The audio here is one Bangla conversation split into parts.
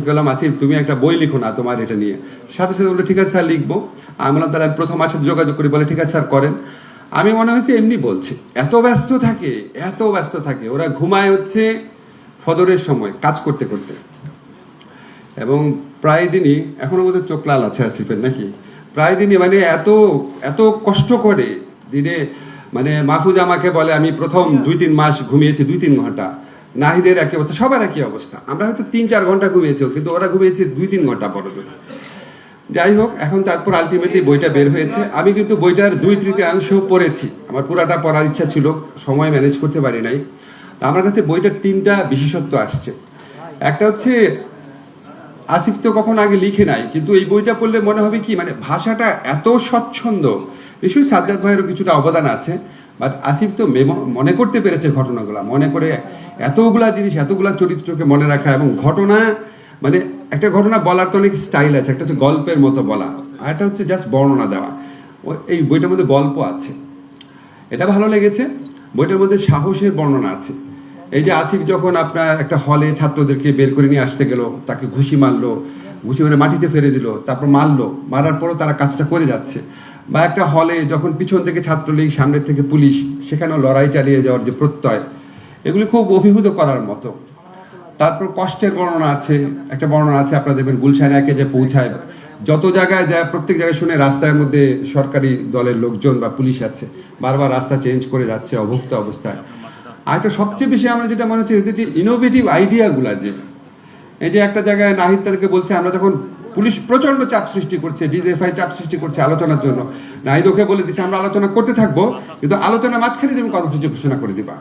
বললাম আসিফ তুমি একটা বই লিখো না তোমার এটা নিয়ে। সাথে সাথে বলল, ঠিক আছে স্যার, লিখব। আমি বললাম, তাহলে প্রথম মাসের সাথে যোগাযোগ করি। বলে, ঠিক আছে স্যার, করেন। আমি মনে হয়েছে এমনি বলছে। এত ব্যস্ত থাকে, এত ব্যস্ত থাকে। ওরা ঘুমায় হচ্ছে ফদরের সময়, কাজ করতে করতে। এবং প্রায় দিনই, এখনও বোধহয় চোখ লাল আছে আসিফের নাকি? প্রায় দিনই মানে এত এত কষ্ট করে দিনে মানে মাহফুজ আমাকে বলে, আমি প্রথম দুই তিন মাস ঘুমিয়েছি, দুই তিন ঘণ্টা। নাহিদের একই অবস্থা, সবার একই অবস্থা। আমরা হয়তো তিন, চার ঘণ্টা ঘুমিয়েছি কিন্তু ওরা ঘুমিয়েছে দুই, তিন ঘণ্টা বড় যাই হোক, এখন তারপর আলটিমেটলি বইটা বের হয়েছে। আমি কিন্তু বইটার দুই তৃতীয়াংশ পড়েছি। আমার পুরাটা পড়ার ইচ্ছা ছিল, সময় ম্যানেজ করতে পারি নাই। আমার কাছে বইটার তিনটা বিশেষত্ব আসছে। একটা হচ্ছে, আসিফ তো কখন আগে লিখে নাই, কিন্তু এই বইটা পড়লে মনে হবে কি মানে ভাষাটা এত স্বচ্ছন্দ। নিশ্চয়ই সাজ্জাদ ভাইয়েরও কিছুটা অবদান আছে, বাট আসিফ তো মনে করতে পেরেছে ঘটনাগুলো। মনে করে এতগুলা জিনিস, এতগুলা চরিত্রকে মনে রাখা এবং ঘটনা মানে একটা ঘটনা বলার তো অনেক স্টাইল আছে, একটা হচ্ছে গল্পের মতো বলা আর একটা হচ্ছে জাস্ট বর্ণনা দেওয়া। এই বইটার মধ্যে গল্প আছে। এটা ভালো লেগেছে। বইটার মধ্যে সাহসের বর্ণনা আছে। এই যে আসিফ যখন আপনার একটা হলে ছাত্রদেরকে বের করে নিয়ে আসতে গেল, তাকে ঘুষি মারলো, ঘুষি মেরে মাটিতে ফেলে দিল, তারপর মারলো, মারার পরও তারা কাজটা করে যাচ্ছে। বা একটা হলে যখন পিছন থেকে ছাত্রলীগ, সামনের থেকে পুলিশ, সেখানেও লড়াই চালিয়ে যাওয়ার যে প্রত্যয় এগুলি খুব অভিভূত করার মতো। তারপর কষ্টের বর্ণনা আছে, একটা বর্ণনা আছে আপনারা দেখবেন গুলশান একে যে পৌঁছায়। যত জায়গায় যায়, প্রত্যেক জায়গায় শুনে রাস্তার মধ্যে সরকারি দলের লোকজন বা পুলিশ আছে, বারবার রাস্তা চেঞ্জ করে যাচ্ছে অভুক্ত অবস্থায়। আর একটা সবচেয়ে বেশি আমরা যেটা মনে হচ্ছে যে ইনোভেটিভ আইডিয়াগুলো যে, এই যে একটা জায়গায় নাহিদ তাদেরকে বলছে, আমরা যখন পুলিশ প্রচণ্ড চাপ সৃষ্টি করছে ডিজেফাই চাপ সৃষ্টি করছে আলোচনার জন্য, নাহিদ ওকে বলে দিচ্ছে, আমরা আলোচনা করতে থাকব, কিন্তু আলোচনা মাঝখানে তুমি কর্মসূচি ঘোষণা করে দিবা।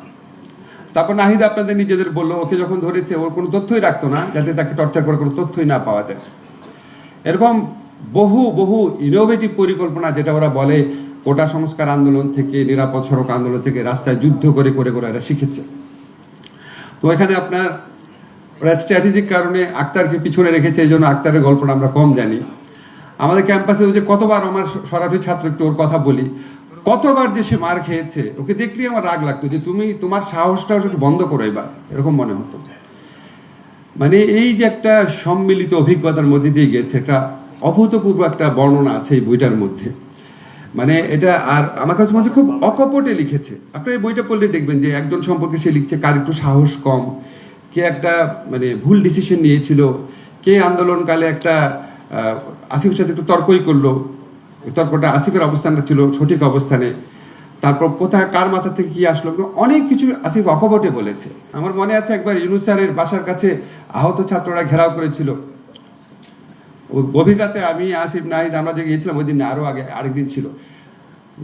তারপর নাহিদ আপনাদের নিজেদের বলল, ওকে যখন ধরেছে, ওর কোনো তথ্যই রাখতো না, যাতে তাকে টর্চার করে কোনো তথ্যই না পাওয়া যায়। এরকম বহু বহু ইনোভেটিভ পরিকল্পনা যেটা ওরা বলে, কোটা সংস্কার আন্দোলন থেকে, নিরাপদ সড়ক আন্দোলন থেকে, রাস্তায় যুদ্ধ করে করে করে এরা শিখেছে। তো এখানে আপনার, ওরা স্ট্র্যাটেজিক কারণে আক্তারকে পিছনে রেখেছে, এই জন্য আক্তারের গল্পটা আমরা কম জানি। আমাদের ক্যাম্পাসে যে কতবার আমার সরাসরি ছাত্র একটু ওর কথা বলি। কতবার যে সে মার খেয়েছে, ওকে দেখলেই আমার রাগ লাগতো যে তুমি তোমার সাহসটা একটু বন্ধ করো এবার। এরকম মনে হতো। মানে এই যে একটা সম্মিলিত অভিজ্ঞতার মধ্যে দিয়ে গেছে, একটা অভূতপূর্ব একটা বর্ণনা আছে এই বইটার মধ্যে। মানে এটা আর আমার কাছে মনে খুব অকপটে লিখেছে। আপনি এই বইটা পড়লে দেখবেন যে একজন সম্পর্কে সে লিখছে, কার একটু সাহস কম, কে একটা মানে ভুল ডিসিশন নিয়েছিল, কে আন্দোলনকালে একটা আসিফের সাথে একটু তর্কই করল তর্কটা আসিফের অবস্থানটা ছিল সঠিক অবস্থানে। তারপর কোথায় কার মাথা থেকে কি আসলো অনেক কিছু আসিফ অকপটে বলেছে। আমার মনে আছে একবার ইউনুস স্যারের বাসার কাছে আহত ছাত্ররা ঘেরাও করেছিল। গভীর রাতে আমি আসিফ নাহিদ আমরা যে গিয়েছিলাম ওই দিন না, আরও আগে আরেকদিন ছিল।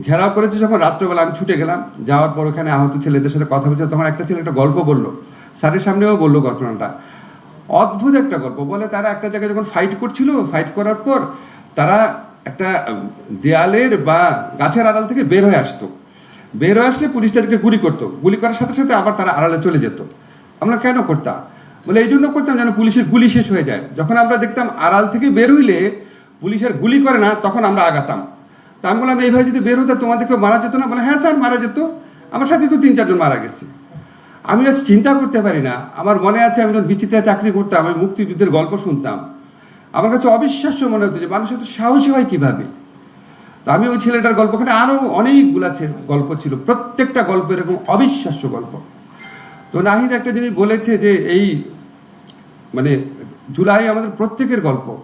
ঘেরাও করেছে যখন রাত্রেবেলা আমি ছুটে গেলাম যাওয়ার পর ওখানে আহত ছেলেদের সাথে কথা বলছিল তখন একটা ছেলে একটা গল্প বলল। স্যারের সামনেও বলল ঘটনাটা। অদ্ভুত একটা গল্প। বলে তারা একটা জায়গায় যখন ফাইট করছিল ফাইট করার পর তারা একটা দেয়ালের বা গাছের আড়াল থেকে বের হয়ে আসতো। বের হয়ে আসলে পুলিশ তাদেরকে গুলি করতো। গুলি করার সাথে সাথে আবার তারা আড়ালে চলে যেত। আমরা কেন করতাম? বলে এই জন্য করতাম যেন পুলিশের গুলি শেষ হয়ে যায়। যখন আমরা দেখতাম আড়াল থেকে বের হইলে পুলিশের গুলি করে না, তখন আমরা আগাতাম। তা আমি বললাম এইভাবে যদি বের হতো তোমাদেরকে মারা যেত না? বলে হ্যাঁ স্যার, মারা যেত। আমার সাথে তো তিন, চারজন মারা গেছে। আমি আজ চিন্তা করতে পারি না। আমার মনে আছে আমি যখন বিচিত্রা চাকরি করতাম, আমি মুক্তিযুদ্ধের গল্প শুনতাম। আমার কাছে অবিশ্বাস্য মনে হতো যে মানুষ এত সাহসী হয় কীভাবে? তো আমি ওই ছেলেটার গল্প গল্পখানে আরও অনেকগুলা গল্প ছিল, প্রত্যেকটা গল্প এরকম অবিশ্বাস্য গল্প। তো নাহিদ একটা জিনিস বলেছে যে এই মানে জুলাই আমাদের প্রত্যেকের গল্প।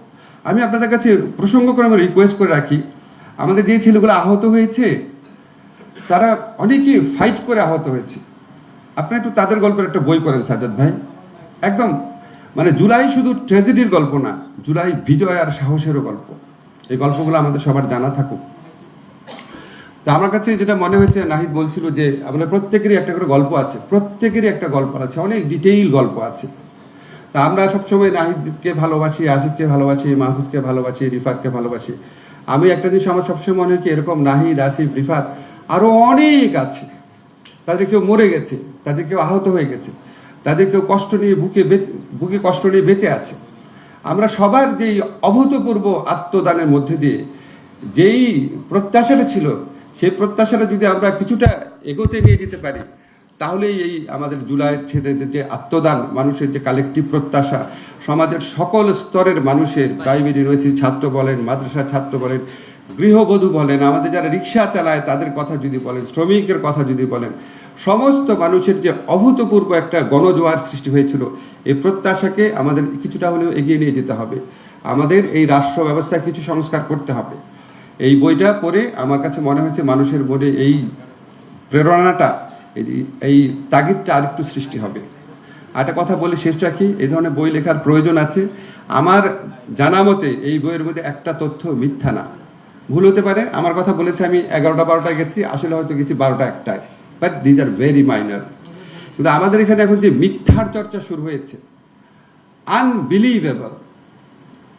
আমি আপনাদের কাছে প্রসঙ্গ করে আমি রিকোয়েস্ট করে রাখি। আমাদের যে ছেলেগুলো আহত হয়েছে, তারা অনেকেই ফাইট করে আহত হয়েছে। আপনি একটু তাদের গল্পের একটা বই করেন সাজাদ ভাই। একদম মানে জুলাই শুধু ট্র্যাজেডির গল্প না, জুলাই বিজয় আর সাহসেরও গল্প। এই গল্পগুলো আমাদের সবার জানা থাকুক। তো আমার কাছে যেটা মনে হয়েছে, নাহিদ বলছিল যে, আমাদের প্রত্যেকেরই একটা করে গল্প আছে, প্রত্যেকেরই একটা গল্প আছে, অনেক ডিটেইল গল্প আছে। তা আমরা সবসময় নাহিদকে ভালোবাসি, আসিফকে ভালোবাসি, মাহফুজকে ভালোবাসি, রিফাতকে ভালোবাসি। আমি একটা জিনিস আমার সবসময় মনে হয় এরকম নাহিদ, আসিফ, রিফাত আরও অনেক আছে। তাদের কেউ মরে গেছে, তাদের কেউ আহত হয়ে গেছে। তাদের কেউ কষ্ট নিয়ে বুকে বুকে কষ্ট নিয়ে বেঁচে আছে। আমরা সবার যেই অভূতপূর্ব আত্মদানের মধ্যে দিয়ে যেই প্রত্যাশাটা ছিল, সেই প্রত্যাশাটা যদি আমরা কিছুটা এগোতে নিয়ে যেতে পারি, তাহলেই এই আমাদের জুলাই ছেলেদের যে আত্মদান, মানুষের যে কালেকটিভ প্রত্যাশা, সমাজের সকল স্তরের মানুষের প্রাইভেট ইউনিভার্সিটি ছাত্র বলেন, মাদ্রাসা ছাত্র বলেন, গৃহবধূ বলেন, আমাদের যারা রিক্সা চালায়, তাদের কথা যদি বলেন, শ্রমিকের কথা যদি বলেন সমস্ত মানুষের যে অভূতপূর্ব একটা গণজোয়ার সৃষ্টি হয়েছিল, এই প্রত্যাশাকে আমাদের কিছুটা হলেও এগিয়ে নিয়ে যেতে হবে। আমাদের এই রাষ্ট্র ব্যবস্থায় কিছু সংস্কার করতে হবে। এই বইটা পড়ে আমার কাছে মনে হয়েছে মানুষের মনে এই প্রেরণাটা, এই- তাগিদটা আরেকটু সৃষ্টি হবে। একটা কথা বলে শেষ রাখি এই ধরনের বই লেখার প্রয়োজন আছে। আমার জানা মতে এই বইয়ের মধ্যে একটা তথ্য মিথ্যা না। ভুল হতে পারে, আমার কথা বলেছে আমি এগারোটা বারোটায় গেছি, আসলে হয়তো গেছি বারোটা একটায়। But these are very minor কিন্তু আমাদের এখানে এখন যে মিথ্যার চর্চা শুরু হয়েছে আনবিলিভেবল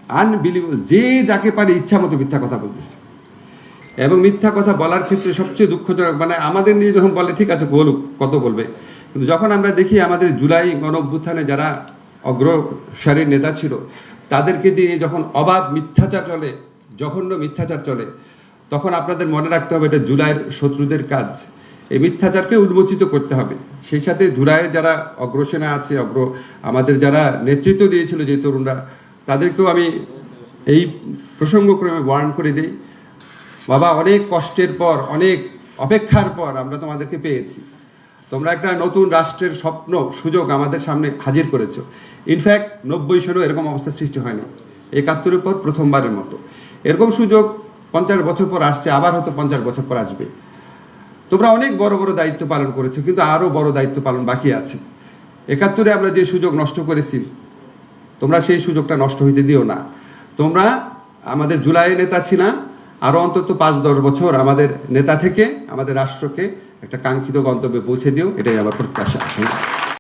আনবিলিভেবল যে যাকে পারে ইচ্ছা মতো মিথ্যা কথা বলতেছে। এবং মিথ্যা কথা বলার ক্ষেত্রে সবচেয়ে দুঃখজনক মানে আমাদের নিয়ে যখন বলে, ঠিক আছে, বলুক, কত বলবে? কিন্তু যখন আমরা দেখি আমাদের জুলাই গণ অভ্যুত্থানে যারা অগ্রসারীর নেতা ছিল, তাদেরকে দিয়ে যখন অবাধ মিথ্যাচার চলে, জঘন্য মিথ্যাচার চলে, তখন আপনাদের মনে রাখতে হবে এটা জুলাইয়ের শত্রুদের কাজ। এই মিথ্যাচারকে উন্মোচিত করতে হবে। সেই সাথে জুলাইয়ের যারা অগ্রসেনা আছে, অগ্র, আমাদের যারা নেতৃত্ব দিয়েছিল যে তরুণরা, তাদেরকেও আমি এই প্রসঙ্গক্রমে ওয়ার্ন করে দিই। বাবা, অনেক কষ্টের পর, অনেক অপেক্ষার পর আমরা তোমাদেরকে পেয়েছি। তোমরা একটা নতুন রাষ্ট্রের স্বপ্ন, সুযোগ আমাদের সামনে হাজির করেছ। ইনফ্যাক্ট নব্বই সনেও এরকম অবস্থা সৃষ্টি হয়নি। একাত্তরের পর প্রথমবারের মতো। এরকম সুযোগ পঞ্চাশ বছর পর আসছে, আবার হয়তো পঞ্চাশ বছর পর আসবে। তোমরা অনেক বড় বড় দায়িত্ব পালন করেছ, কিন্তু আরও বড় দায়িত্ব পালন বাকি আছে। একাত্তরে আমরা যে সুযোগ নষ্ট করেছি, তোমরা সেই সুযোগটা নষ্ট হইতে দিও না। তোমরা আমাদের জুলাই নেতা ছিলাম আরও অন্তত পাঁচ দশ বছর আমাদের নেতা থেকে, আমাদের রাষ্ট্রকে একটা কাঙ্ক্ষিত গন্তব্যে পৌঁছে দিও, এটাই আমার প্রত্যাশা।